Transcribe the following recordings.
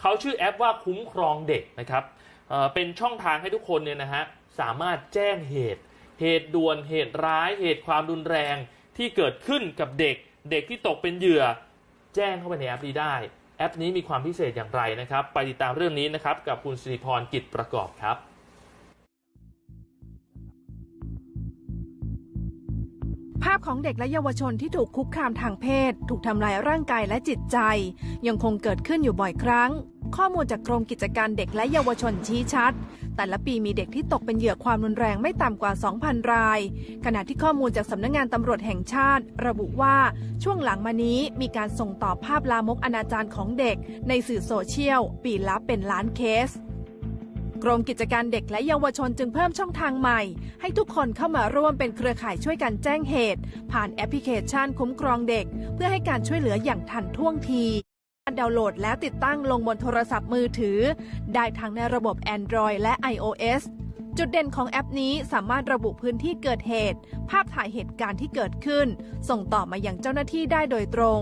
เขาชื่อแอปว่าคุ้มครองเด็กนะครับเอ่อเป็นช่องทางให้ทุกคนเนี่ยนะฮะสามารถแจ้งเหตุ เหตุด่วนเหตุร้าย เหตุความรุนแรงที่เกิดขึ้นกับเด็ก เด็กที่ตกเป็นเหยื่อ แจ้งเข้าไปในแอปนี้ได้ แอปนี้มีความพิเศษอย่างไรนะครับ ไปติดตามเรื่องนี้นะครับ กับคุณสิริพรกิจประกอบครับ พของเด็กและเยาวชนที่ถูกคุกคามทางเพศ ถูกทำลายร่างกายและจิตใจ ยังคงเกิดขึ้นอยู่บ่อยครั้ง ข้อมูลจากกรมกิจการเด็กและเยาวชนชี้ชัด แต่ละปีมีเด็กที่ตกเป็นเหยื่อความรุนแรงไม่ต่ำกว่า 2,000 ราย ขณะที่ข้อมูลจากสำนักงงานตำรวจแห่งชาติ ระบุว่าช่วงหลังมานี้มีการส่งต่อภาพลามกอนาจารของเด็ก ในสื่อโซเชียล ปีละเป็นล้านเคส รมกิจการเด็กและเยาวชนจึงเพิ่มช่องทางใหม่ ให้ทุกคนเข้ามาร่วมเป็นเครือข่ายช่วยกันแจ้งเหตุ ผ่านแอปพลิเคชันคุ้มครองเด็ก เพื่อให้การช่วยเหลืออย่างทันท่วงทีการดาวน์โหลดและติดตั้งลงบนโทรศัพท์มือถือ ได้ทั้งในระบบ Android และ iOS จุดเด่นของแอปนี้สามารถระบุพื้นที่เกิดเหตุ ภาพถ่ายเหตุการณ์ที่เกิดขึ้น ส่งต่อมาอยังเจ้าหน้าที่ได้โดยตรง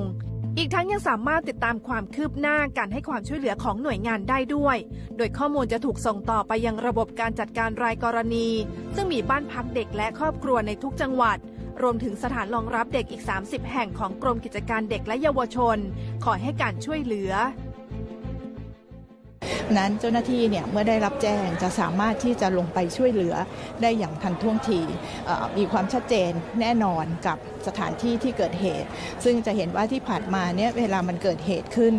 อีกทั้งยังสามารถติดตามความคืบหน้าการให้ความช่วยเหลือของหน่วยงานได้ด้วย โดยข้อมูลจะถูกส่งต่อไปยังระบบการจัดการรายกรณี ซึ่งมีบ้านพักเด็กและครอบครัวในทุกจังหวัด รวมถึงสถานรองรับเด็กอีก 30 แห่งของกรมกิจการเด็กและเยาวชน ขอให้การช่วยเหลือ นั้นเจ้าหน้าที่เนี่ยเมื่อได้รับแจ้งจะสามารถที่จะลงไปช่วยเหลือได้อย่างทันท่วงทีมีความชัดเจนแน่นอนกับสถานที่ที่เกิดเหตุ ซึ่งจะเห็นว่าที่ผ่านมาเนี่ยเวลามันเกิดเหตุขึ้น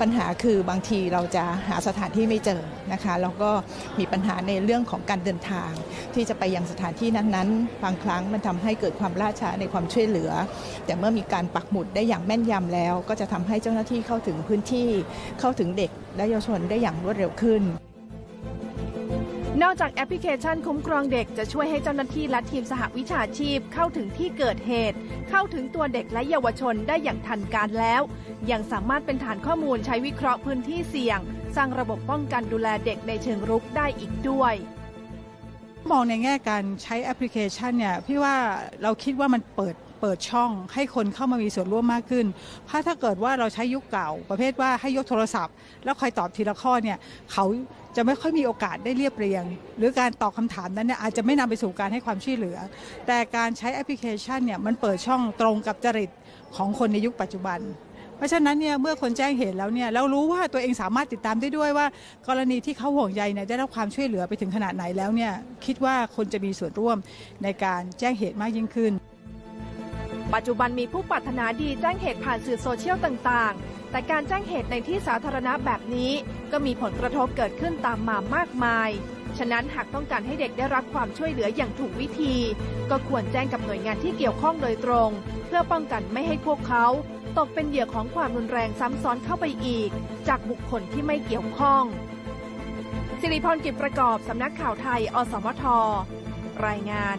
ปัญหาคือบางทีเราจะหาสถานที่ไม่เจอนะคะแล้วก็มีปัญหาในเรื่องของการเดินทาง ที่จะไปยังสถานที่นั้นๆบางครั้งมันทำให้เกิดความล่าช้าในความช่วยเหลือ แต่เมื่อมีการปักหมุดได้อย่างแม่นยำแล้ว ก็จะทำให้เจ้าหน้าที่เข้าถึงพื้นที่เข้าถึงเด็กและเยาวชนได้อย่างรวดเร็วขึ้น นอกจากแอปพลิเคชันคุ้มครองเด็กจะช่วยให้เจ้าหน้าที่และทีมสหวิชาชีพเข้าถึงที่เกิดเหตุ เข้าถึงตัวเด็กและเยาวชนได้อย่างทันการแล้ว ยังสามารถเป็นฐานข้อมูลใช้วิเคราะห์พื้นที่เสี่ยง สร้างระบบป้องกันดูแลเด็กในเชิงรุกได้อีกด้วยมองในแง่การใช้แอปพลิเคชันเนี่ยพี่ว่าเราคิดว่ามันเปิด เปิดช่องให้คนเข้ามามีส่วนร่วมมากขึ้น เพราะถ้าเกิดว่าเราใช้ยุคเก่า ประเภทว่าให้ยกโทรศัพท์ แล้วคอยตอบทีละข้อเนี่ยเขาจะไม่ค่อยมีโอกาสได้เรียบเรียง หรือการตอบคำถามนั้นเนี่ยอาจจะไม่นำไปสู่การให้ความช่วยเหลือ แต่การใช้แอปพลิเคชันเนี่ยมันเปิดช่องตรงกับจริตของคนในยุคปัจจุบันเพราะฉะนั้นเนี่ยเมื่อคนแจ้งเหตุแล้วเนี่ยแล้วรู้ว่าตัวเองสามารถติดตามได้ด้วยว่า กรณีที่เขาห่วงใยเนี่ยได้รับความช่วยเหลือไปถึงขนาดไหนแล้วเนี่ยคิดว่าคนจะมีส่วนร่วมในการแจ้งเหตุมากยิ่งขึ้น ปัจจุบันมีผู้ปรารถนาดีแจ้งเหตุผ่านสื่อโซเชียลต่างๆ แต่การแจ้งเหตุในที่สาธารณะแบบนี้ ก็มีผลกระทบเกิดขึ้นตามมามากมาย ฉะนั้นหากต้องการให้เด็กได้รับความช่วยเหลืออย่างถูกวิธี ก็ควรแจ้งกับหน่วยงานที่เกี่ยวข้องโดยตรง เพื่อป้องกันไม่ให้พวกเขาตกเป็นเหยื่อของความรุนแรงซ้ำซ้อนเข้าไปอีก จากบุคคลที่ไม่เกี่ยวข้อง สิริพรกิจประกอบ สำนักข่าวไทย อสมท รายงาน